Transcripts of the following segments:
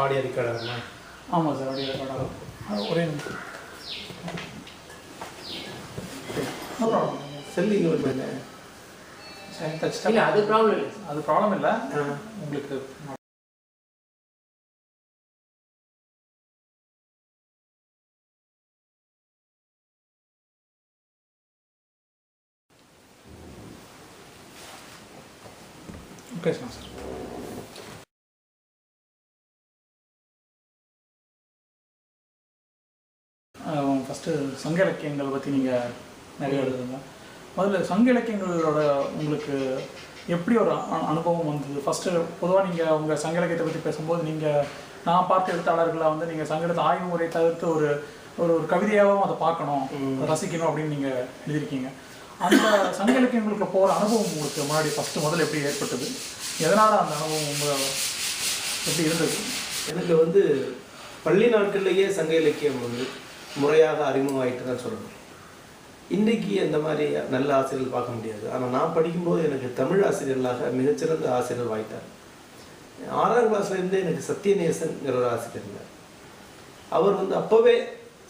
Audio ரெக்கார்டர்னா ஆமாம் sir அப்படியே record ஒரே நிமிஷம். மேலே சரி, touch இல்ல அது ப்ராப்ளம் இல்லை. அது ப்ராப்ளம் இல்லை. உங்களுக்கு பேசலாம் சார். சங்க இலக்கியங்கள் பற்றி நீங்கள் நிறைய எழுதுங்க முதல்ல சங்க இலக்கியங்களோட உங்களுக்கு எப்படி ஒரு அனுபவம் வந்தது? ஃபஸ்ட்டு பொதுவாக நீங்கள் உங்கள் சங்க இலக்கியத்தை பற்றி பேசும்போது நீங்கள் நான் பார்த்த எழுத்தாளர்களை வந்து நீங்கள் சங்க இலக்கிய ஆய்வு முறை தவிர்த்து ஒரு ஒரு ஒரு கவிதையாகவும் அதை பார்க்கணும் ரசிக்கணும் அப்படின்னு நீங்கள் எழுதியிருக்கீங்க. அந்த சங்க இலக்கியங்களுக்கு போகிற அனுபவம் உங்களுக்கு முன்னாடி ஃபஸ்ட்டு முதல்ல எப்படி ஏற்பட்டது? எதனால் அந்த அனுபவம் உங்கள் எப்படி இருந்தது? எனக்கு வந்து பள்ளி நாட்கள்லேயே சங்க இலக்கியம் வந்து முறையாக அறிமுகமாயிட்டு தான் சொல்லணும். இன்றைக்கி அந்த மாதிரி நல்ல ஆசிரியர்கள் பார்க்க முடியாது. ஆனால் நான் படிக்கும்போது எனக்கு தமிழ் ஆசிரியர்களாக மிகச்சிறந்த ஆசிரியர் வாய்த்தார். ஆறாம் கிளாஸ்லேருந்தே எனக்கு சத்யநேசன்ங்கிற ஒரு ஆசிரியர் இருந்தார். அவர் வந்து அப்போவே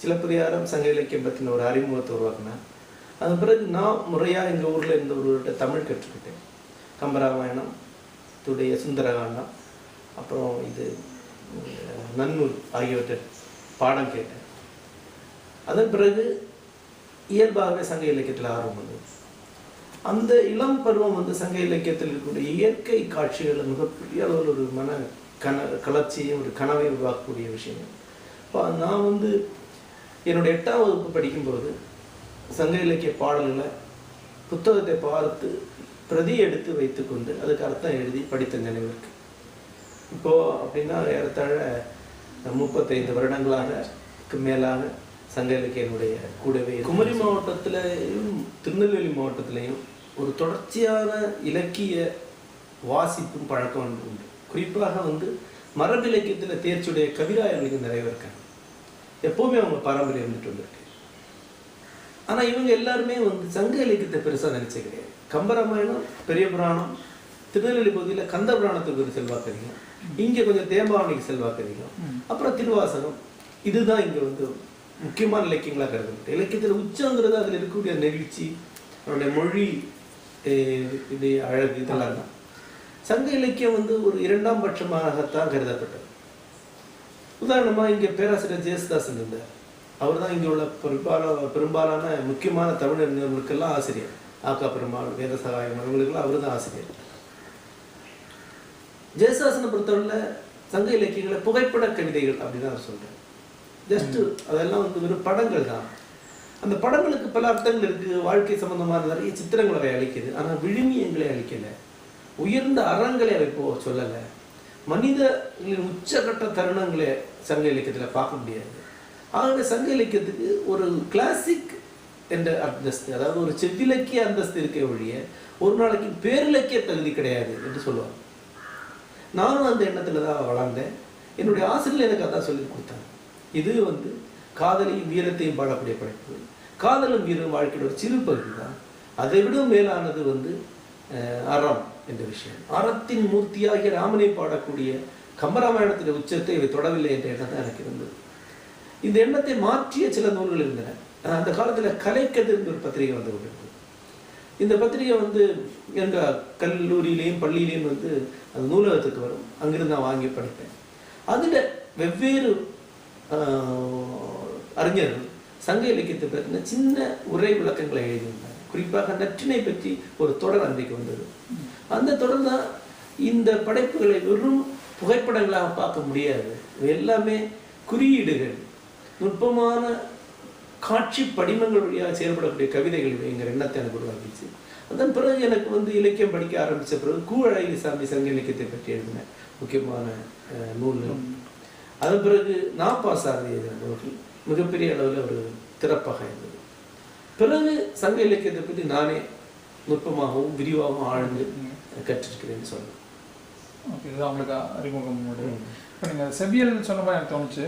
சிலப்பதிகாரம் சங்க இலக்கியம் பற்றின ஒரு அறிமுகத்தை உருவாக்கினார். அதன் பிறகு நான் முறையாக எங்கள் ஊரில் இருந்த ஒருவர்கிட்ட தமிழ் கற்றுக்கிட்டேன். கம்பராமாயணம் துடைய சுந்தரகாண்டம் அப்புறம் இது நன்னூல் ஆகியவற்றை பாடம் கேட்டேன். அதன் பிறகு இயல்பாகவே சங்க இலக்கியத்தில் ஆர்வம் வந்தது. அந்த இளம் பருவம் வந்து சங்க இலக்கியத்தில் இருக்கக்கூடிய இயற்கை காட்சிகளை மிகப்பெரிய அளவில் ஒரு மன கன கலர்ச்சியும் ஒரு கனவை உருவாக்கக்கூடிய விஷயங்கள் இப்போ நான் வந்து என்னுடைய எட்டாம் வகுப்பு படிக்கும்போது சங்க இலக்கிய பாடல்களை புத்தகத்தை பார்த்து பிரதி எடுத்து வைத்துக்கொண்டு அதுக்கு அர்த்தம் எழுதி படித்த நினைவு இருக்கு. இப்போது அப்படின்னா ஏறத்தாழ முப்பத்தைந்து வருடங்களாக மேலான மேலாக சங்க இலக்கியனுடைய கூடவே. குமரி மாவட்டத்திலையும் திருநெல்வேலி மாவட்டத்திலையும் ஒரு தொடர்ச்சியான இலக்கிய வாசிப்பும் பழக்கம் உண்டு. குறிப்பாக வந்து மரபு இலக்கியத்தில் தேர்ச்சியுடைய கவிராயர்களுக்கு நிறைய இருக்காங்க. எப்போவுமே அவங்க பாரம்பரியம் இருந்துட்டு வந்திருக்கு. ஆனா இவங்க எல்லாருமே வந்து சங்க இலக்கியத்தை பெருசா நினைச்சே கிடையாது. கம்பராமாயணம் பெரிய புராணம் திருநெல்வேலி பகுதியில் கந்த புராணத்துக்கு ஒரு செல்வாக்கு அதிகம் இங்க கொஞ்சம் தேம்பாவணிக்கு செல்வாக்கு அதிகம் அப்புறம் திருவாசகம் இதுதான் இங்க வந்து முக்கியமான இலக்கியங்களாக கருதப்பட்டு இலக்கியத்தில் உச்சங்கிறது அதுல இருக்கக்கூடிய நெகிழ்ச்சி அவருடைய மொழி அஹ், இது அழகு இதெல்லாம் தான். சங்க இலக்கியம் வந்து ஒரு இரண்டாம் பட்சமாகத்தான் கருதப்பட்டது. உதாரணமா இங்க பேராசிரியர் ஜெயசுதாசன் இருந்தார். அவர் தான் இங்க உள்ள பெரும்பாலான பெரும்பாலான முக்கியமான தமிழ் அறிஞர்களுக்கெல்லாம் ஆசிரியர். ஆக்கா பெருமாள் வேத சகாயம் அவங்களுக்கெல்லாம் அவர் தான் ஆசிரியர். ஜெயசுதாசனை பொறுத்தவரையில் சங்க இலக்கியங்களை புகைப்பட கவிதைகள் அப்படின்னு அவர் சொல்றார். ஜஸ்ட்டு அதெல்லாம் வந்து வெறும் படங்கள் தான். அந்த படங்களுக்கு பல அர்த்தங்கள் இருக்குது வாழ்க்கை சம்மந்தமான நிறைய சித்திரங்களை அவை அளிக்குது. ஆனால் விழுமியங்களை அளிக்கலை உயர்ந்த அறங்களை அவை போ சொல்லலை. மனிதர்களின் உச்சகட்ட தருணங்களை சங்க இலக்கியத்தில் பார்க்க முடியாது. ஆகவே சங்க இலக்கியத்துக்கு ஒரு கிளாசிக் என்ற அந்தஸ்து அதாவது ஒரு செவ்விலக்கிய அந்தஸ்து இருக்க ஒழிய ஒரு நாளைக்கு பேரிலக்கிய தகுதி கிடையாது என்று சொல்லுவாங்க. நானும் அந்த எண்ணத்தில் தான் வளர்ந்தேன். என்னுடைய ஆசிரியர் எனக்கு அதான் சொல்லி கொடுத்தாங்க. இது வந்து காதலையும் வீரத்தையும் பாடக்கூடிய படைப்பு. காதலும் வீரம் வாழ்க்கையோட ஒரு சிறு பகுதி தான். அதை விட மேலானது வந்து அறம் என்ற விஷயம். அறத்தின் மூர்த்தியாகிய ராமனை பாடக்கூடிய கம்பராமாயணத்தின் உச்சத்தை இவை தொடவில்லை என்ற எண்ணம் தான் எனக்கு இருந்தது. இந்த எண்ணத்தை மாற்றிய சில நூல்கள் இருந்தன. அந்த காலத்தில் கலைக்கதிர்னு ஒரு பத்திரிகை வந்து கொண்டிருந்தது. இந்த பத்திரிகை வந்து எங்கள் கல்லூரியிலையும் பள்ளியிலையும் வந்து அந்த நூலகத்துக்கு வரும். அங்கிருந்து நான் வாங்கி படிப்பேன். அதில் வெவ்வேறு அறிஞர்கள் சங்க இலக்கியத்தை பற்றின சின்ன உரை விளக்கங்களை எழுதியிருந்தாங்க குறிப்பாக நற்றினை பற்றி ஒரு தொடர் அன்றைக்கு வந்தது. அந்த தொடர் தான் இந்த படைப்புகளை வெறும் புகைப்படங்களாக பார்க்க முடியாது. எல்லாமே குறியீடுகள். நுட்பமான காட்சி படிமங்கள் வழியாக செயல்படக்கூடிய கவிதைகள் எங்கள் எண்ணத்தை எனக்கு உருவாக்கிச்சு. அதன் பிறகு எனக்கு வந்து இலக்கியம் படிக்க ஆரம்பித்த பிறகு கூழழகி சாமி சங்க இலக்கியத்தை பற்றி எழுதின முக்கியமான நூல்கள். அதன் பிறகு நாப்பாசாரதி எழுதின நூல்கள் மிகப்பெரிய அளவில் ஒரு திறப்பாக இருந்தது. பிறகு சங்க இலக்கியத்தை பற்றி நானே நுட்பமாகவும் விரிவாகவும் ஆழ்ந்து கற்றிருக்கிறேன்னு சொல்லலாம் ஓகே இது அவங்களுக்கு அறிமுகம் இப்போ நீங்கள் செவ்வியல் சொன்னபோது எனக்கு தோணுச்சு.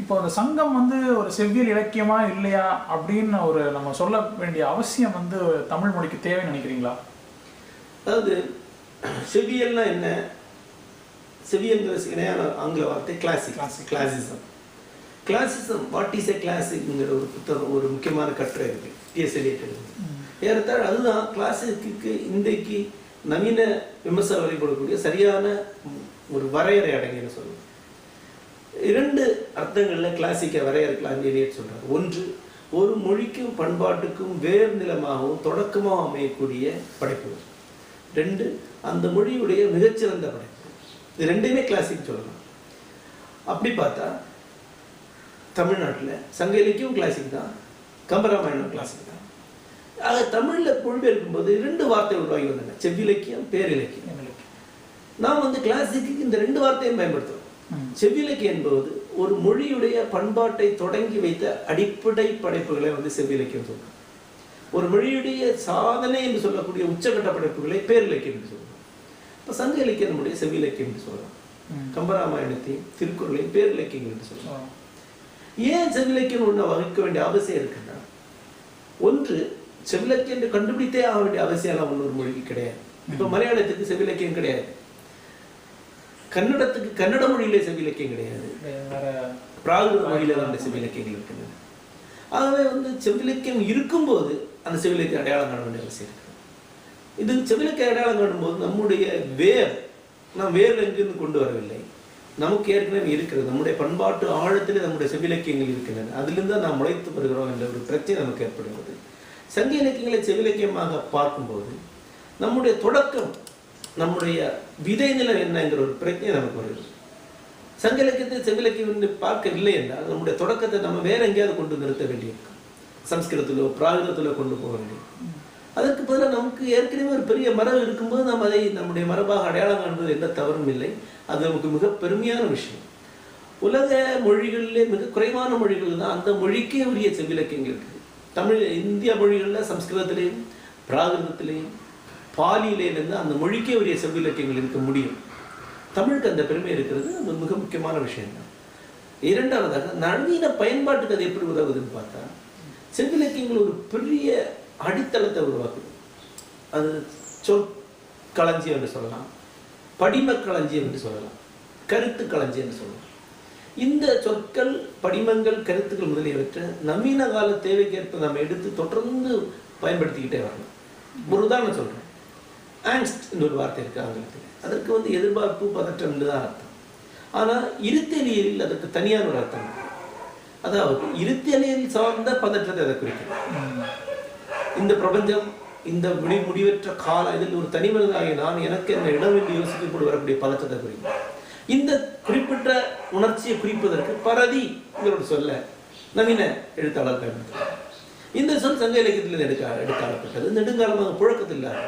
இப்போ அந்த சங்கம் வந்து ஒரு செவ்வியல் இலக்கியமா இல்லையா அப்படின்னு ஒரு நம்ம சொல்ல வேண்டிய அவசியம் வந்து தமிழ் மொழிக்கு தேவைன்னு நினைக்கிறீங்களா? அதாவது செவியல்னா என்ன? செவியங்கிற இணையான ஆங்கில வார்த்தை classic. Classicism classicism what is a கிளாசிக்ங்கிற ஒரு புத்தகம் ஒரு முக்கியமான கட்டுரை இருக்கு டிஎஸ் எலியட் ஏறத்தாழ அதுதான் கிளாசிக்கு இன்றைக்கு நவீன விமர்சனம் வழிபடக்கூடிய சரியான ஒரு வரையறை அடங்கின்னு சொல்லுவோம் இரண்டு அர்த்தங்களில் கிளாசிக்கை வரையறுக்கலாம் எலியட் சொல்றாரு. ஒன்று ஒரு மொழிக்கும் பண்பாட்டுக்கும் வேர் நிலமாகவும் தொடக்கமாக அமையக்கூடிய படைப்புகள். ரெண்டு அந்த மொழியுடைய மிகச்சிறந்த படைப்பு இது ரெண்டையுமே கிளாசிக் சொல்லலாம். அப்படி பார்த்தா தமிழ்நாட்டில் சங்க இலக்கியம் கிளாசிக் தான் கம்பராமாயணம் கிளாசிக் தான். ஆக தமிழில் மொழிபெயர்க்கும் போது ரெண்டு வார்த்தை உருவாகி வந்தன. செவ்விலக்கியம் பேரிலக்கியம். நாம் வந்து கிளாசிக்கு இந்த ரெண்டு வார்த்தையும் பயன்படுத்துறோம். ம். செவ்விலக்கியம் என்பது ஒரு மொழியுடைய பண்பாட்டை தொடங்கி வைத்த அடிப்படை படைப்புகளை வந்து செவ்விலக்கியம் சொல்றோம் ஒரு மொழியுடைய சாதனை என்று சொல்லக்கூடிய உச்சகட்ட படைப்புகளை பேரிலக்கியம் என்று சொல்றோம் இப்போ சங்க இலக்கியம் நம்முடைய செவ்விலக்கியம் என்று சொல்லலாம் ம். கம்பராமாயணத்தையும் திருக்குறளையும் பேரிலக்கியங்கள் என்று சொல்லலாம் ஆ. ஏன் செவிலக்கியம் ஒன்று வகுக்க வேண்டிய அவசியம் இருக்குன்னா ஒன்று செவிலக்கியம் என்று கண்டுபிடித்தே ஆக வேண்டிய அவசியம் ஒன்று ஒரு மொழிக்கு கிடையாது. இப்போ மலையாளத்துக்கு செவிலக்கியம் கிடையாது. கன்னடத்துக்கு கன்னட மொழியிலே செவிலக்கியம் கிடையாது. பிராகிருத மொழியில தான் அந்த செவிலக்கியங்கள் இருக்கின்றன. ஆகவே வந்து செவிலக்கியம் இருக்கும்போது அந்த செவிலக்கிய அடையாளம் காண வேண்டிய அவசியம் இது செவிலுக்கு அடையாளம் காணும்போது நம்முடைய வேர் நாம் வேர் எங்கிருந்து கொண்டு வரவில்லை. நமக்கு ஏற்கனவே இருக்கிறது. நம்முடைய பண்பாட்டு ஆழத்திலே நம்முடைய செவிலக்கியங்கள் இருக்கின்றன. அதிலிருந்து தான் நாம் முளைத்து வருகிறோம் என்ற ஒரு பிரச்சனை நமக்கு ஏற்படுகிறது. சங்க இலக்கியங்களை செவிலக்கியமாக பார்க்கும்போது நம்முடைய தொடக்கம் நம்முடைய விதை நிலம் என்னங்கிற ஒரு பிரச்சனை நமக்கு வருகிறது. சங்க இலக்கியத்தை செவிலக்கியம் பார்க்கவில்லை என்றால் நம்முடைய தொடக்கத்தை நம்ம வேற எங்கேயாவது கொண்டு நிறுத்த வேண்டியிருக்கும். சம்ஸ்கிருதத்திலோ பிராகிருதத்திலோ கொண்டு போக வேண்டியிருக்கும். அதற்கு பதிலாக நமக்கு ஏற்கனவே ஒரு பெரிய மரபு இருக்கும்போது நாம் அதை நம்முடைய மரபாக அடையாளம் காண்பது எந்த தவறும் இல்லை. அது நமக்கு மிக பெருமையான விஷயம். உலக மொழிகளிலே மிக குறைவான மொழிகள் தான் அந்த மொழிக்கே உரிய செவ்விலக்கியங்கள் இருக்குது. தமிழ் இந்திய மொழிகளில் சம்ஸ்கிருதத்திலையும் பிராகிருதத்திலையும் பாலியிலேருந்து அந்த மொழிக்கே உரிய செவ்விலக்கியங்கள் இருக்க முடியும். தமிழுக்கு அந்த பெருமை இருக்கிறது அது மிக முக்கியமான விஷயம்தான் இரண்டாவதாக நவீன பயன்பாட்டுக்கு அது எப்படி உதவுதுன்னு பார்த்தா செவ்விலக்கியங்கள் ஒரு பெரிய அடித்தளத்தை உருவாக்குது. அது சொல் களஞ்சியம் என்று சொல்லலாம். படிம களஞ்சியம் என்று சொல்லலாம். கருத்து களஞ்சியம் என்று சொல்லலாம். இந்த சொற்கள் படிமங்கள் கருத்துக்கள் முதலியவற்றை நவீன கால தேவைக்கேற்ப நம்ம எடுத்து தொடர்ந்து பயன்படுத்திக்கிட்டே வரணும். ஒரு உதாரணம் சொல்கிறேன் ஆங்ஸ்ட் ஒரு வார்த்தை இருக்குது ஆங்கிலத்தில். அதற்கு வந்து எதிர்பார்ப்பு பதற்றம் என்று தான் அர்த்தம். ஆனால் இருத்தெளியலில் அதற்கு தனியான ஒரு அர்த்தம் அதாவது இருத்தலியல் சார்ந்த பதற்றத்தை அதை குறிக்கும் இந்த பிரபஞ்சம் இந்த முடி முடிவற்ற கால இதில் ஒரு தனி மனிதனாகிய நான் எனக்கு இந்த இடம் என்று யோசிக்கப்பட்டு வரக்கூடிய பதற்றத்தை குறிக்கும். இந்த குறிப்பிட்ட உணர்ச்சியை குறிப்பதற்கு பரதி ஒரு சொல்ல நவீன எழுத்தாளர் பயன்படுத்துகிறார். இந்த சொல் சங்க இலக்கியத்தில் எடுக்க எடுத்தாளப்பட்டது நெடுங்காலமாக புழக்கத்தில் இல்லாத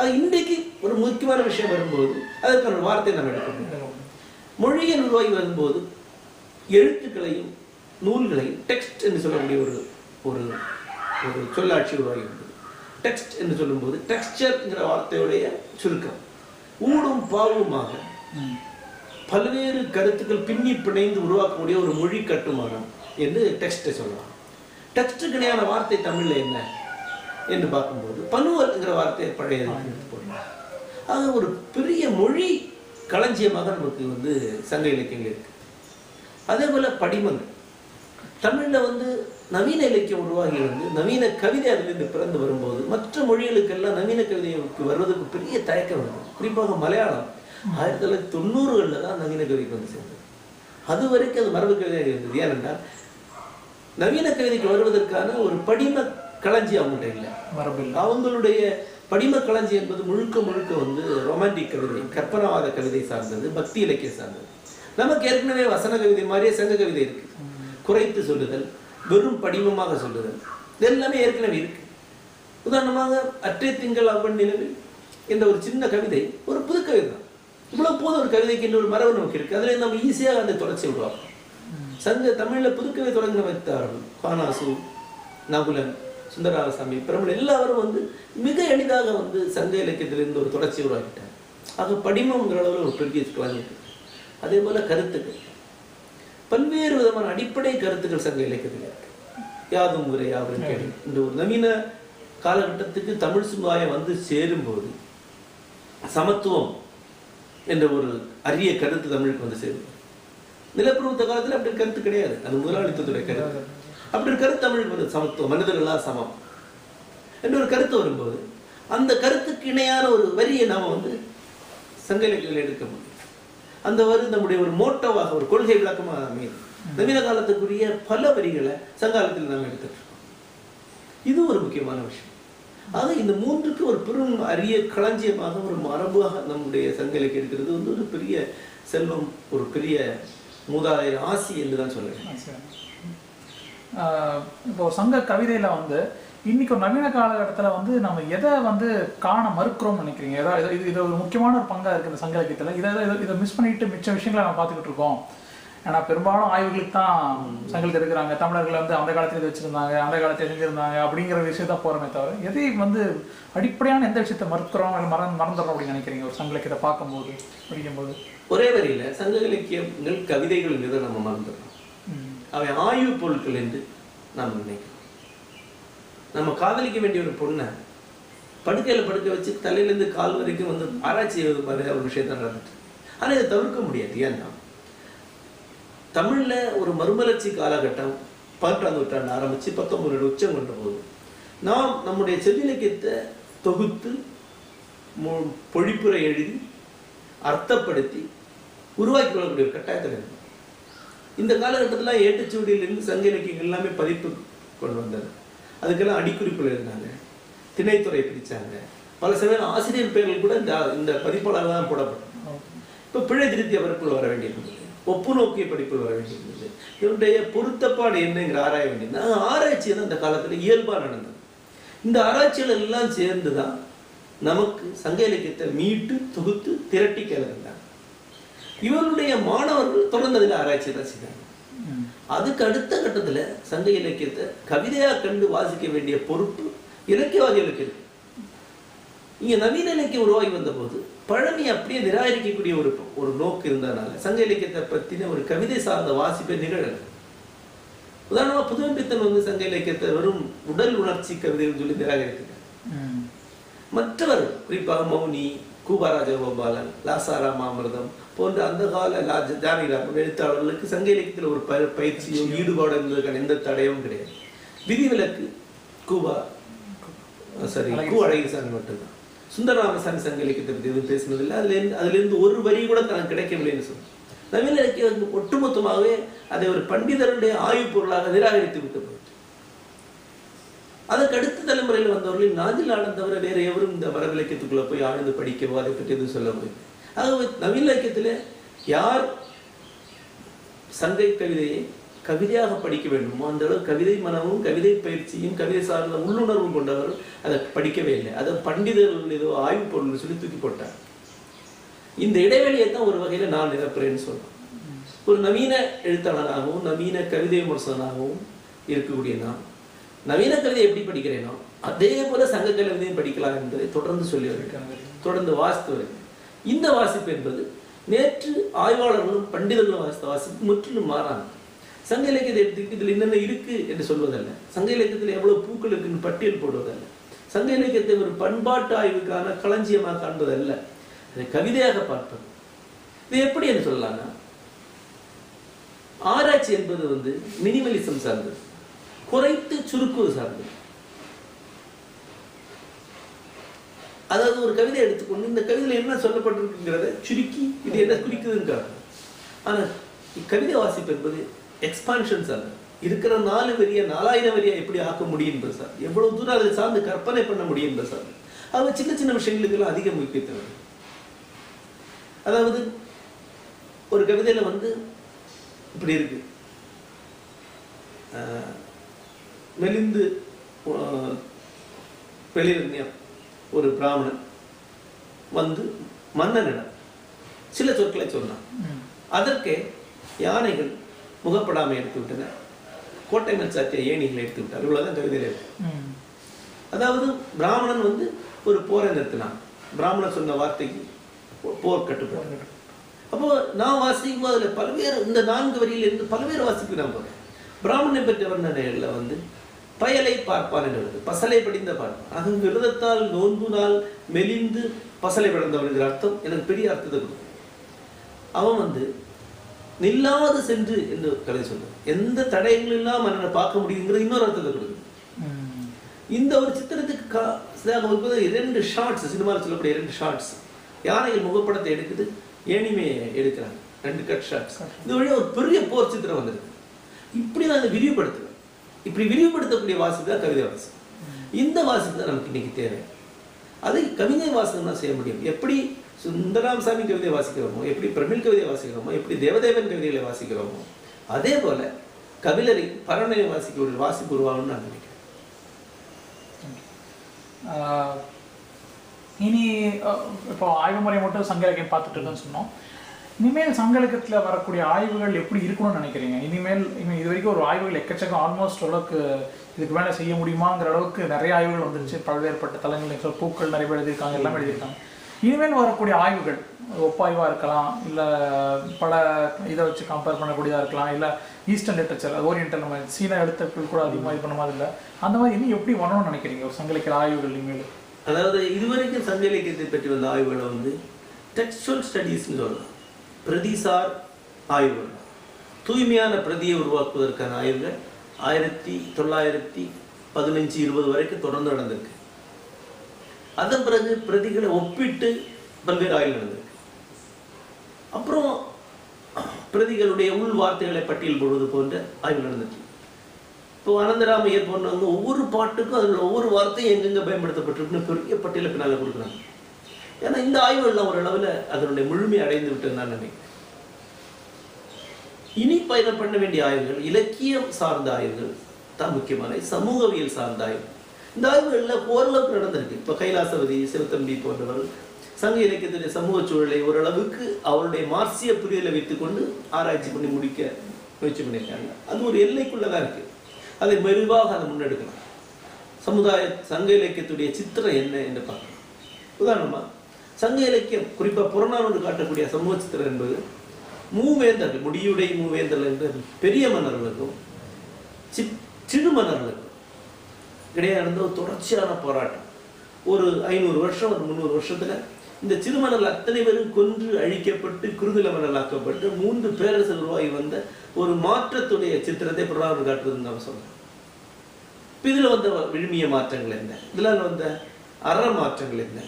அது இன்றைக்கு ஒரு முக்கியமான விஷயம் வரும்போது அதற்கான வார்த்தை நாம் எடுக்கணும். மொழியின் உருவாகி வரும்போது எழுத்துக்களையும் நூல்களையும் டெக்ஸ்ட் என்று சொல்லக்கூடிய ஒரு ஒரு ஒரு சொல்லாட்சி உருவாகி வந்தது. டெக்ஸ்ட் என்று சொல்லும்போது டெக்ஸ்டர்ங்கிற வார்த்தையுடைய சுருக்கம். ஊடும் பாவுமாக பல்வேறு கருத்துக்கள் பின்னி பிணைந்து உருவாக்கக்கூடிய ஒரு மொழி கட்டுமானம் என்று டெக்ஸ்ட்டை சொல்லலாம். டெக்ஸ்ட்டுக்கு இணையான வார்த்தை தமிழில் என்ன என்று பார்க்கும்போது பனுவல்ங்கிற வார்த்தை பழைய போடலாம் ஆக ஒரு பெரிய மொழி களஞ்சியமாக நமக்கு வந்து சங்க இலக்கியங்கள் இருக்கு. அதே போல படிமங்கள். தமிழில் வந்து நவீன இலக்கியம் உருவாகி வந்து நவீன கவிதை அதிலிருந்து பிறந்து வரும்போது மற்ற மொழிகளுக்கெல்லாம் நவீன கவிதைக்கு வருவதற்கு பெரிய தயக்கம் வருது குறிப்பாக மலையாளம் ஆயிரத்தி தொள்ளாயிரத்தி தொண்ணூறுகளில் தான் நவீன கவிதைக்கு வந்து சேர்ந்தது. அது வரைக்கும் அது மரபு கவிதையாக இருந்தது. ஏனென்றால் நவீன கவிதைக்கு வருவதற்கான ஒரு படிம களஞ்சியம் அவங்கள்ட்ட இல்லை. மரபில் அவங்களுடைய படிம களஞ்சி என்பது முழுக்க முழுக்க வந்து ரொமான்டிக் கவிதை கற்பனாவாத கவிதை சார்ந்தது பக்தி இலக்கியம் சார்ந்தது. நமக்கு ஏற்கனவே வசன கவிதை மாதிரியே சங்க கவிதை இருக்கு. குறைத்து சொல்லுதல் வெறும் படிமமாக சொல்லுதல். இது எல்லாமே ஏற்கனவே இருக்கு. உதாரணமாக அற்றை திங்கள் அவன் நிலவில் என்ற ஒரு சின்ன கவிதை ஒரு புது கவிதை. தான் இவ்வளவு போதும் ஒரு கவிதைக்கு இன்னொரு மரபு நமக்கு இருக்கு. அதுல நம்ம ஈஸியாக அந்த தொடர்ச்சி உருவாக்கும். சங்க தமிழில் புதுக்கவை தொடங்கின வைத்தார்கள். பானாசு நகுலன் சுந்தரராமசாமி பிரபல எல்லாரும் வந்து மிக எளிதாக வந்து சங்க இலக்கியத்திலிருந்து ஒரு தொடர்ச்சி உருவாக்கிட்டாங்க. ஆக படிமங்கிற அளவில் ஒரு பெரிய கலைஞர் அதே போல கருத்துக்கள். பல்வேறு விதமான அடிப்படை கருத்துக்கள் சங்க இலக்கியத்தில் இருக்கு. யாதும் முறை யாவரும் கேள்வி இந்த ஒரு நவீன காலகட்டத்துக்கு தமிழ் சமுதாயம் வந்து சேரும்போது சமத்துவம் என்ற ஒரு அரிய கருத்து தமிழுக்கு வந்து சேரும் நிலப்பிரபுத்த காலத்துல அப்படி கருத்து கிடையாது. அது முதலாளித்துவத்துடைய கருத்து. அப்படி ஒரு கருத்து தமிழுக்கு வந்து சமத்துவம் மனிதர்களாக சமம் என்ற ஒரு கருத்து வரும்போது அந்த கருத்துக்கு இணையான ஒரு வரியை நாம வந்து சங்க இலக்கியத்தில் எடுக்க முடியும். அந்த வரி நம்முடைய ஒரு மோட்டோவாக ஒரு கொள்கை விளக்கமாக அமையுது நவீன காலத்துக்குரிய பல வரிகளை சங்காலத்தில் நாம் எடுத்துட்டு இது ஒரு முக்கியமான விஷயம். ஆக இந்த மூன்றுக்கு ஒரு பெரும் அரிய களஞ்சியமாக ஒரு மரபாக நம்முடைய சங்க இலக்கியம் இருக்கிறது வந்து ஒரு பெரிய செல்வம் ஒரு பெரிய மூதாதையர் ஆசி என்று தான் சொல்லுவேன் இப்போ சங்க கவிதையில வந்து இன்னைக்கு ஒரு நவீன காலகட்டத்துல வந்து நம்ம எதை வந்து காண மறுக்கிறோம்னு நினைக்கிறீங்க? ஏதாவது இது- இது ஒரு முக்கியமான ஒரு பங்கா இருக்கு இந்த சங்க இலக்கியத்துல இதை இதை- இதை மிஸ் பண்ணிட்டு மிச்ச விஷயங்களை நம்ம பார்த்துக்கிட்டு இருக்கோம். ஏன்னா பெரும்பாலும் ஆய்வுகளுக்கு தான் சங்கலுக்கு எடுக்கிறாங்க தமிழர்கள் வந்து அந்த காலத்துல இது வச்சிருந்தாங்க அந்த காலத்துல செஞ்சிருந்தாங்க அப்படிங்கிற விஷயத்த போறோமே தவிர எதை வந்து அடிப்படையான எந்த விஷயத்தை மறுக்கிறோம் இல்லை மறந்து மறந்துடுறோம் அப்படின்னு நினைக்கிறீங்க ஒரு சங்க இலக்கியத்தை பார்க்கும்போது படிக்கும்போது? ஒரே வரியில சங்க இலக்கியங்கள் கவிதைகள் என்று நம்ம மறந்துடுறோம். அவை ஆய்வு பொருட்கள் என்று நாம் நினைக்கிறோம். நம்ம காதலிக்க வேண்டிய ஒரு பொண்ணை படுக்கையில் படுக்க வச்சு தலையிலேருந்து கால் வரைக்கும் வந்து ஆராய்ச்சி மாதிரி ஒரு விஷயத்த நடந்துட்டு ஆனால் இதை தவிர்க்க முடியாது ஏன்னா தமிழில் ஒரு மறுமலர்ச்சி காலகட்டம் பதினெட்டாம் நூற்றாண்டு ஆரம்பித்து பத்தொம்பது உச்சம் கொண்ட போது நாம் நம்முடைய செவிலக்கியத்தை தொகுத்து பொழிப்புரை எழுதி அர்த்தப்படுத்தி உருவாக்கி கொள்ளக்கூடிய ஒரு கட்டாயத்தில் இருந்தோம். இந்த காலகட்டத்தில் ஏட்டுச்சுவடியிலிருந்து சங்க இலக்கியங்கள் எல்லாமே பதிப்பு கொண்டு வந்தது. அதுக்கெல்லாம் அடிக்குறிப்புகள் இருந்தாங்க. திணைத்துறை பிரித்தாங்க பல சமயம் ஆசிரியர் பெயர்கள் கூட இந்த இந்த பதிப்பாளர் தான் போடப்படும் இப்போ பிழை திருத்திய படிப்புகள் வர வேண்டியிருந்தது. ஒப்பு நோக்கிய படிப்புகள் வர வேண்டியிருந்தது. இவருடைய பொருத்தப்பாடு என்னங்கிற ஆராய வேண்டியது ஆராய்ச்சி தான் அந்த காலத்தில் இயல்பாக நடந்தது. இந்த ஆராய்ச்சிகள் எல்லாம் சேர்ந்து தான் நமக்கு சங்க இலக்கியத்தை மீட்டு தொகுத்து திரட்டி கிளறினாங்க இவருடைய மாணவர்கள் தொடர்ந்து அதில் ஆராய்ச்சி தான் செய்தாங்க. அதுக்கு அடுத்த கட்டத்துல சங்க இலக்கியத்தை கவிதையா கண்டு வாசிக்க வேண்டிய பொறுப்பு இலக்கியவாதிகளுக்கு இருக்கு. இங்க நவீன இலக்கியம் உருவாகி வந்தபோது பழமை அப்படியே நிராகரிக்கக்கூடிய ஒரு ஒரு நோக்கு இருந்ததுனால சங்க இலக்கியத்தை பத்தின ஒரு கவிதை சார்ந்த வாசிப்பை நிகழல. உதாரணமா புதுமைப்பித்தன் வந்து சங்க இலக்கியத்தை வெறும் உடல் உணர்ச்சி கவிதைகள் சொல்லி நிராகரிக்கிறார். மற்றவர் குறிப்பாக மௌனி கூபா ராஜகோபாலன் லாசாரா போன்ற அந்த கால லா ஜானகிராமன் எழுத்தாளர்களுக்கு சங்க இலக்கியத்தில் ஒரு ப பயிற்சியோ ஈடுபாடு எந்த தடையும் கிடையாது. விதிவிலக்கு கூபா சரி கூ அழகிசாமி மட்டும்தான். சுந்தரராமசாமி சங்க இலக்கியத்தை பற்றி எதுவும் பேசினதில்லை அதுல இருந்து அதுல இருந்து ஒரு வரி கூட தனக்கு கிடைக்கவில்லைன்னு சொன்னோம் நவீன இலக்கியம் ஒட்டுமொத்தமாகவே அதை ஒரு பண்டிதருடைய ஆய்வுப் பொருளாக நிராகரித்து விட்டு அதற்கு அடுத்த தலைமுறையில் வந்தவர்களில் நாஞ்சில் ஆனந்தவரை வேற எவரும் இந்த வரவிலக்கியத்துக்குள்ளே போய் ஆழ்ந்து படிக்கவோ அதை பற்றி எதுவும் சொல்ல முடியும் ஆகவே நவீன இலக்கியத்தில் யார் சங்கை கவிதையை கவிதையாக படிக்க வேண்டுமோ அந்த அளவு கவிதை மனமும் கவிதை பயிற்சியும் கவிதை சார்ந்த உள்ளுணர்வும் கொண்டவர் அதை படிக்கவே இல்லை. அதை பண்டிதர்கள் ஏதோ ஆய்வு பொருள் சொல்லி தூக்கி போட்டார் இந்த இடைவெளியை தான் ஒரு வகையில் நான் நிரப்புறேன்னு சொல்றேன் ஒரு நவீன எழுத்தாளனாகவும் நவீன கவிதை விமர்சனாகவும் இருக்கக்கூடிய நான். நவீன கவிதை எப்படி படிக்கிறேனோ அதே போல சங்க கவிதையும் படிக்கலாம் என்பதை தொடர்ந்து சொல்லி வருகிறாங்க தொடர்ந்து வாசித்து வருகிறேன். இந்த வாசிப்பு என்பது நேற்று ஆய்வாளர்களும் பண்டிதர்களும் வாசித்த வாசிப்பு முற்றிலும் மாறாங்க சங்க இலக்கியத்தை எடுத்து இதில் என்னென்ன இருக்கு என்று சொல்வதல்ல. சங்க இலக்கியத்தில் எவ்வளவு பூக்கள் இருக்குன்னு பட்டியல் போடுவதல்ல. சங்க இலக்கியத்தை ஒரு பண்பாட்டு ஆய்வுக்கான களஞ்சியமாக காண்பதல்ல. அதை கவிதையாக பார்ப்பது. இது எப்படி என்று சொல்லலாம்னா ஆராய்ச்சி என்பது வந்து மினிமலிசம் சார்ந்தது. குறைத்து சுருக்குவது சார்ந்தது அதாவது ஒரு கவிதை எடுத்துக்கொண்டு இந்த கவிதையில் என்ன சொல்லப்பட்டிருக்குங்கிறத சுருக்கி இது என்ன குறிக்குதுன்னு ஆனால் இக்கவிதை வாசிப்பு என்பது எக்ஸ்பான்ஷன் சார். இருக்கிற நாலு வரியை நாலாயிரம் வரியா எப்படி ஆக்க முடியும் என்பது சார். எவ்வளவு தூரம் அதை சார்ந்து கற்பனை பண்ண முடியும் என்பது சார். அது சின்ன சின்ன விஷயங்களுக்கெல்லாம் அதிக முக்கியத்துவம் அதாவது ஒரு கவிதையில் வந்து இப்படி இருக்கு. மெலிந்து வெளியில ஒரு பிராமணன் வந்து மன்னனிடம் சில சொற்களை சொன்னான். அதற்கே யானைகள் முகப்படாமை எடுத்து விட்டன. கோட்டை மேல் சாத்திய ஏணிகளை எடுத்து விட்டார். இவ்வளவுதான் கவிதையில இருக்கு. அதாவது பிராமணன் வந்து ஒரு போரை நிறுத்தினான். பிராமணன் சொன்ன வார்த்தைக்கு போர் கட்டுப்படும் அப்போ நான் வாசிக்கும் அதுல பல்வேறு இந்த நான்கு வரியிலிருந்து பல்வேறு வாசிப்பு நான் போறேன். பிராமணனை பெற்ற வர்ணனைகள்ல வந்து பயலை பார்ப்பான் என்று பசலை படிந்த பார்ப்பான் ஆக விரதத்தால் நோன்பு நாள் மெலிந்து பசலை பிறந்தவன் என்கிற அர்த்தம் எனக்கு பெரிய அர்த்தத்தை கொடுக்கும். அவன் வந்து நில்லாது சென்று என்று கதை சொல்றான். எந்த தடயங்களும் இல்லாம மன்னனை பார்க்க முடியுங்கிறது இன்னொரு அர்த்தத்தை கொடுக்குது. இந்த ஒரு சித்திரத்துக்கு இரண்டு ஷார்ட்ஸ் சினிமாவில் சொல்லக்கூடிய இரண்டு ஷார்ட்ஸ். யானைகள் முகப்படத்தை எடுக்குது ஏனிமையை எடுக்கிறாங்க. ரெண்டு கட் ஷார்ட்ஸ். இது வழியா ஒரு பெரிய போர் சித்திரம் வந்திருக்கு. இப்படி நான் அதை விரிவுபடுத்துவேன் இப்படி விரிவுபடுத்தக்கூடிய வாசிப்பு தான் கவிதை வாசகம் இந்த வாசிப்பு தான் நமக்கு இன்னைக்கு தேவை. அதை கவிதை வாசகம் தான் செய்ய முடியும். எப்படி சுந்தராமசாமி கவிதை வாசிக்கிறோமோ எப்படி பிரமிழ் கவிதை வாசிக்கிறோமோ எப்படி தேவதேவன் கவிதைகளை வாசிக்கிறோமோ அதே போல கபிலரை பரநிலை வாசிக்க ஒரு வாசிப்பு உருவாகும்னு நான் நினைக்கிறேன். ஆஹ் இனி இப்போ ஆய்வு முறை மட்டும் சங்க இலக்கியம் பார்த்துட்டு இருக்கோம்னு சொன்னோம். இனிமேல் சங்கலக்கத்தில் வரக்கூடிய ஆய்வுகள் எப்படி இருக்கணும்னு நினைக்கிறீங்க? இனிமேல் இனிமே இது வரைக்கும் ஒரு ஆய்வுகள் எக்கச்சக்கம் ஆல்மோஸ்ட் அளவுக்கு இதுக்கு மேலே செய்ய முடியுமாங்கிற அளவுக்கு நிறைய ஆய்வுகள் வந்துருச்சு. பல்வேறுபட்ட தளங்களில் பூக்கள் நிறைய பேர் எழுதியிருக்காங்க எல்லாமே எழுதியிருக்காங்க. இனிமேல் வரக்கூடிய ஆய்வுகள் ஒப்பாய்வாக இருக்கலாம் இல்லை பல இதை வச்சு கம்பேர் பண்ணக்கூடியதாக இருக்கலாம் இல்லை ஈஸ்டர்ன் லிட்டரேச்சர் ஓரியன்டல் நம்ம சீன எழுத்துக்கள் கூட அதிகமாக இது பண்ண மாதிரி இல்லை. அந்த மாதிரி இன்னும் எப்படி வரணும்னு நினைக்கிறீங்க? ஒரு சங்கலிக்கிற ஆய்வுகள் இனிமேல். அதாவது இதுவரைக்கும் சங்க இலக்கியத்தை பற்றி வந்த ஆய்வுகளை வந்து டெக்ஸ்டுவல் ஸ்டடீஸ்னு சொல்லலாம். பிரதிசார் ஆய்வுகள் தூய்மையான பிரதியை உருவாக்குவதற்கான ஆய்வுகள் ஆயிரத்தி தொள்ளாயிரத்தி பதினஞ்சு இருபது வரைக்கும் தொடர்ந்து நடந்திருக்கு. அதன் பிறகு பிரதிகளை ஒப்பிட்டு பல்வேறு ஆய்வு நடந்திருக்கு. அப்புறம் பிரதிகளுடைய உள் வார்த்தைகளை பட்டியல் போடுவது போன்ற ஆய்வு நடந்துச்சு இப்போ அனந்தராமையர் போன்றவங்க ஒவ்வொரு பாட்டுக்கும் அதில் ஒவ்வொரு வார்த்தையும் எங்கெங்க பயன்படுத்தப்பட்டிருக்குன்னு பெரிய பட்டியலை பின்னால் கொடுக்குறாங்க. ஏன்னா இந்த ஆய்வுகள்லாம் எல்லாம் அளவில் அதனுடைய முழுமை அடைந்து விட்டு நான் நினைக்கிறேன். இனி பயணம் பண்ண வேண்டிய ஆய்வுகள் இலக்கியம் சார்ந்த ஆய்வுகள் தான் முக்கியமான சமூகவியல் சார்ந்த ஆய்வு இந்த ஆய்வுகளில் ஓரளவுக்கு நடந்திருக்கு. இப்போ கைலாசவதி சிவத்தம்பி போன்றவர்கள் சங்க இலக்கியத்துடைய சமூக சூழலை ஓரளவுக்கு அவருடைய மார்சிய புரியலை வைத்துக்கொண்டு ஆராய்ச்சி பண்ணி முடிக்க முயற்சி பண்ணியிருக்காங்க. அது ஒரு எல்லைக்குள்ளதான் இருக்கு. அதை மெருவாக அதை முன்னெடுக்கலாம் சமுதாய சங்க இலக்கியத்துடைய சித்திரம் என்ன என்று பார்க்கணும் உதாரணமா சங்க இலக்கியம் குறிப்பாக புறநானூறு காட்டக்கூடிய சமூக சித்திரம் என்பது மூவேந்தர் முடியுடை மூவேந்தர் என்ற பெரிய மன்னர்களுக்கும் சி- சிறு மன்னர்களுக்கும் இடையே நடந்த ஒரு தொடர்ச்சியான போராட்டம். ஒரு ஐநூறு வருஷம் ஒரு முந்நூறு வருஷத்துல இந்த சிறு அத்தனை பேரும் கொன்று அழிக்கப்பட்டு குறுநில மன்னர்களாக்கப்பட்டு மூன்று பேரரசு உருவாகி வந்த ஒரு மாற்றத்துடைய சித்திரத்தை புறநானூறு காட்டுறதுன்னு நம்ம சொல்றோம். இதில் வந்த விழுமிய மாற்றங்கள் என்ன? இதில் வந்த அற மாற்றங்கள் என்ன?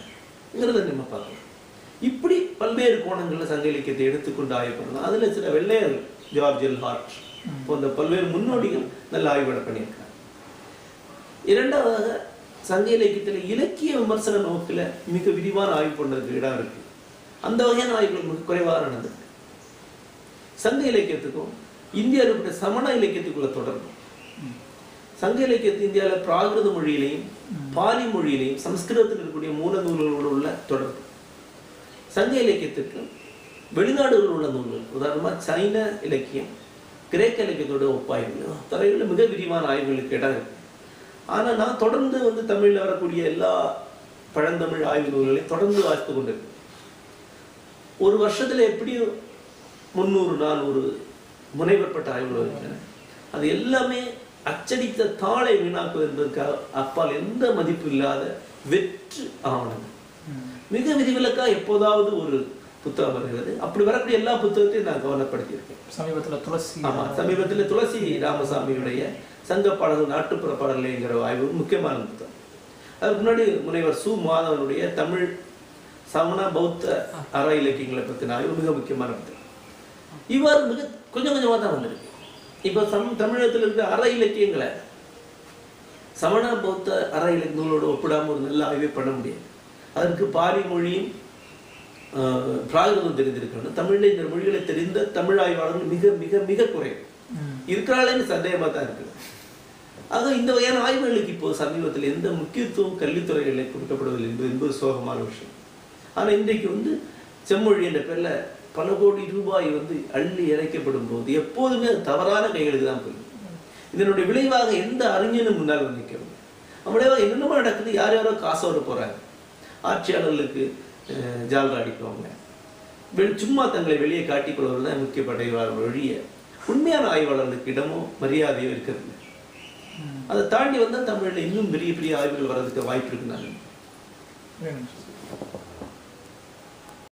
என்னங்கிறத நம்ம பார்க்கலாம் இப்படி பல்வேறு கோணங்கள்ல சங்க இலக்கியத்தை எடுத்துக்கொண்டு ஆய்வு பண்ணலாம். அதுல சில வெள்ளையர் ஜார்ஜ் எல். ஹார்ட் போன்ற பல்வேறு முன்னோடிகள் நல்ல ஆய்வுகளை பண்ணியிருக்காங்க. இரண்டாவதாக சங்க இலக்கியத்தில் இலக்கிய விமர்சன நோக்கில் மிக விரிவான ஆய்வு பண்ணுறதுக்கு இடம் இருக்கு. அந்த வகையான ஆய்வுகள் மிக குறைவாக நடந்திருக்கு. சங்க இலக்கியத்துக்கும் இந்தியாவில் சமண இலக்கியத்துக்குள்ள தொடர்பு. சங்க இலக்கியத்து இந்தியாவில் பிராகிருத மொழியிலையும் பாலி மொழியிலையும் சம்ஸ்கிருதத்தில் இருக்கக்கூடிய மூல நூல்களோடு உள்ள தொடர்பு. சங்க இலக்கியத்துக்கு வெளிநாடுகளில் உள்ள நூல்கள் உதாரணமாக சைன இலக்கியம் கிரேக்க இலக்கியத்தோட ஒப்பாய்வு துறைகளில் மிக விரிவான ஆய்வுகளுக்கு இடம் இருக்கு. ஆனால் நான் தொடர்ந்து வந்து தமிழில் வரக்கூடிய எல்லா பழந்தமிழ் ஆய்வு நூல்களையும் தொடர்ந்து வாசித்து கொண்டிருக்கேன். ஒரு வருஷத்தில் எப்படி முந்நூறு நானூறு முனைவற்பட்ட ஆய்வுகள் இருக்கின்றன? அது எல்லாமே அச்சடித்த தாளை வீணாக்குவது என்பதற்காக அப்பால் எந்த மதிப்பு இல்லாத வெற்று ஆவணங்கள். மிக விதிவிலக்கா எப்போதாவது ஒரு புத்தகம் வருகிறது. அப்படி வரக்கூடிய எல்லா புத்தகத்தையும் நான் கவனப்படுத்தியிருக்கேன். சமீபத்துல துளசி ஆமா சமீபத்தில் துளசி ராமசாமியுடைய சங்க பாடல்கள் நாட்டுப்புற பாடல்கள்ங்கிற ஆய்வு முக்கியமான புத்தகம். அதுக்கு முன்னாடி முனைவர் சு. மாதவனுடைய தமிழ் சமண பௌத்த அற இலக்கியங்களை பற்றின ஆய்வு மிக முக்கியமான புத்தகம். இவ்வாறு மிக கொஞ்சம் கொஞ்சமாக தான் வந்திருக்கு. இப்போ சம் தமிழகத்தில் இருக்கிற அற இலக்கியங்களை சமண பௌத்த அற இலக்கிய நூலோடு ஒப்பிடாம ஒரு நல்ல ஆய்வே பண்ண முடியாது. அதற்கு பாலி மொழியும் பிராகிருதம் தெரிந்திருக்கணும் தமிழ்ல இந்த மொழிகளை தெரிந்த தமிழ் ஆய்வாளர்கள் மிக மிக மிக குறைவு. ம். இருக்கிறாளேன்னு சந்தேகமா தான் இருக்குது. ஆக இந்த வகையான ஆய்வுகளுக்கு இப்போ சமீபத்தில் எந்த முக்கியத்துவம் கல்வித்துறைகளில் கொடுக்கப்படுவதில்லை என்பது என்பது சோகமான விஷயம். ஆனா இன்றைக்கு வந்து செம்மொழி என்ற பேர்ல பல கோடி ரூபாய் வந்து அள்ளி இறைக்கப்படும் போது எப்போதுமே அது தவறான கைகளுக்கு தான் போயிடும். இதனுடைய விளைவாக எந்த அறிஞனும் முன்னால் வந்து நிற்க முடியும் விளைவாக என்னென்னமோ நடக்குது. யார் யாரோ காசோட போறாங்க. ஆட்சியாளர்களுக்கு ஜால்ரா அடிப்பவங்க. சும்மா தங்களை வெளியே காட்டிக்கொள்வர்கள் தான் முக்கிய படைவாளர் ஒழிய உண்மையான ஆய்வாளர்களுக்கு இடமோ மரியாதையோ இருக்கிறது. அதை தாண்டி வந்தால் தமிழில் இன்னும் பெரிய பெரிய ஆய்வுகள் வர்றதுக்கு வாய்ப்பு இருக்கு நான் வேணும்